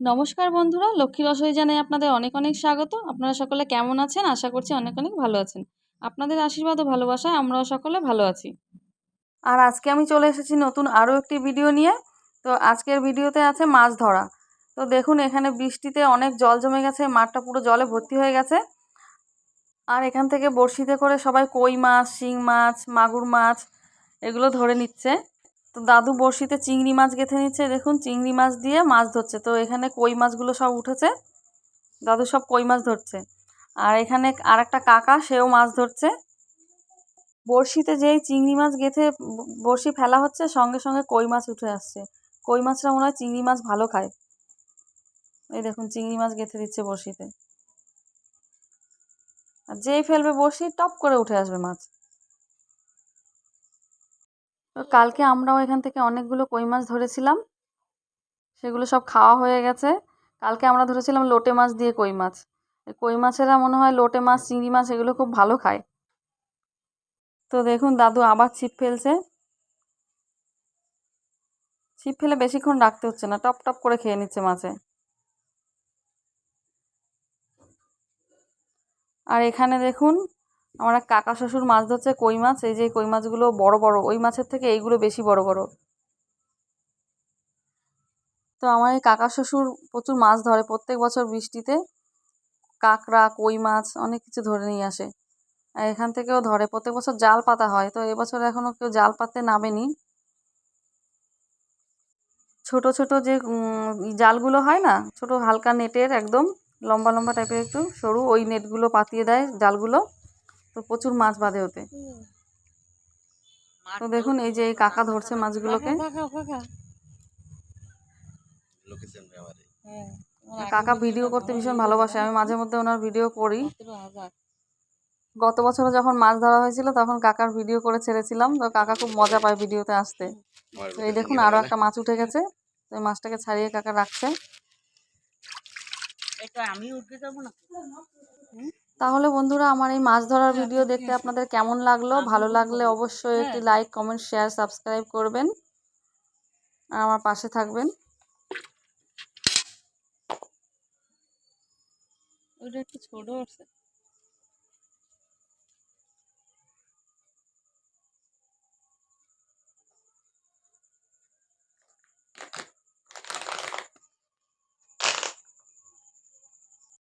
নমস্কার বন্ধুরা, লক্ষ্মী রসই জানাই আপনাদের অনেক অনেক স্বাগত। আপনারা সকলে কেমন আছেন? আশা করছি অনেক অনেক ভালো আছেন। আপনাদের আশীর্বাদ ও ভালোবাসায় আমরাও সকলে ভালো আছি। আর আজকে আমি চলে এসেছি নতুন আরও একটি ভিডিও নিয়ে। তো আজকের ভিডিওতে আছে মাছ ধরা। তো দেখুন, এখানে বৃষ্টিতে অনেক জল জমে গেছে, মাঠটা পুরো জলে ভর্তি হয়ে গেছে। আর এখান থেকে বড়শিতে করে সবাই কই মাছ, শিং মাছ, মাগুর মাছ, এগুলো ধরে নিচ্ছে। তো দাদু বড়শিতে চিংড়ি মাছ গেঁথে নিচ্ছে, দেখুন চিংড়ি মাছ দিয়ে মাছ ধরছে। তো এখানে কই মাছগুলো সব উঠেছে? দাদু সব কই মাছ ধরছে। আর এখানে আর একটা কাকা, সেও মাছ ধরছে। বড়শিতে যেই চিংড়ি মাছ গেঁথে বড়শি ফেলা হচ্ছে, সঙ্গে সঙ্গে কই মাছ উঠে আসছে। কই মাছটা মনে হয় চিংড়ি মাছ ভালো খায়। এই দেখুন, চিংড়ি মাছ গেঁথে দিচ্ছে বড়শিতে। আর যেই ফেলবে বড়শি, টপ করে উঠে আসবে মাছ। তো কালকে আমরাও এখান থেকে অনেকগুলো কই মাছ ধরেছিলাম। সেগুলো সব খাওয়া হয়ে গেছে। কালকে আমরা ধরেছিলাম লোটে মাছ দিয়ে কই মাছ। কই মাছেরা মনে হয় লোটে মাছ, চিংড়ি মাছ এগুলো খুব ভালো খায়। তো দেখুন দাদু আবার ছিপ ফেলছে। ছিপ ফেলে বেশিক্ষণ রাখতে হচ্ছে না, টপ টপ করে খেয়ে নিচ্ছে মাছে। আর এখানে দেখুন আমার এক কাকা শ্বশুর মাছ ধরছে, কই মাছ? এই যে কই মাছগুলো বড় বড়, ওই মাছের থেকে এইগুলো বেশি বড় বড়। তো আমার এই কাকা শ্বশুর প্রচুর মাছ ধরে, প্রত্যেক বছর বৃষ্টিতে কাঁকড়া, কই মাছ অনেক কিছু ধরে নিয়ে আসে। আর এখান থেকেও ধরে, প্রত্যেক বছর জাল পাতা হয়, তো এবছর এখনও কেউ জাল পাততে নামেনি। ছোট ছোট যে জালগুলো হয় না, ছোট হালকা নেটের একদম, লম্বা লম্বা টাইপের একটু সরু, ওই নেটগুলো পাতিয়ে দেয় জালগুলো। তো প্রচুর মাছ বাঁধে ওতে। তো দেখুন এই যে এই কাকা ধরছে মাছগুলোকে। কাকা ভিডিও করতে ভীষণ ভালোবাসে। আমি মাঝে মধ্যে ওনার ভিডিও করি। গত বছরও যখন মাছ ধরা হয়েছিল তখন কাকার ভিডিও করে ছেড়েছিলাম। তো কাকা খুব মজা পায় ভিডিওতে আসতে। তো এই দেখুন আরও একটা মাছ উঠে গেছে। তো এই মাছটাকে ছাড়িয়ে কাকা রাখছে। তাহলে বন্ধুরা আমার এই মাছ ধরার ভিডিও দেখতে আপনাদের কেমন লাগল? ভালো লাগলে অবশ্যই একটি লাইক কমেন্ট শেয়ার সাবস্ক্রাইব করবেন। আর আমার পাশে থাকবেন। একটু ছোট আছে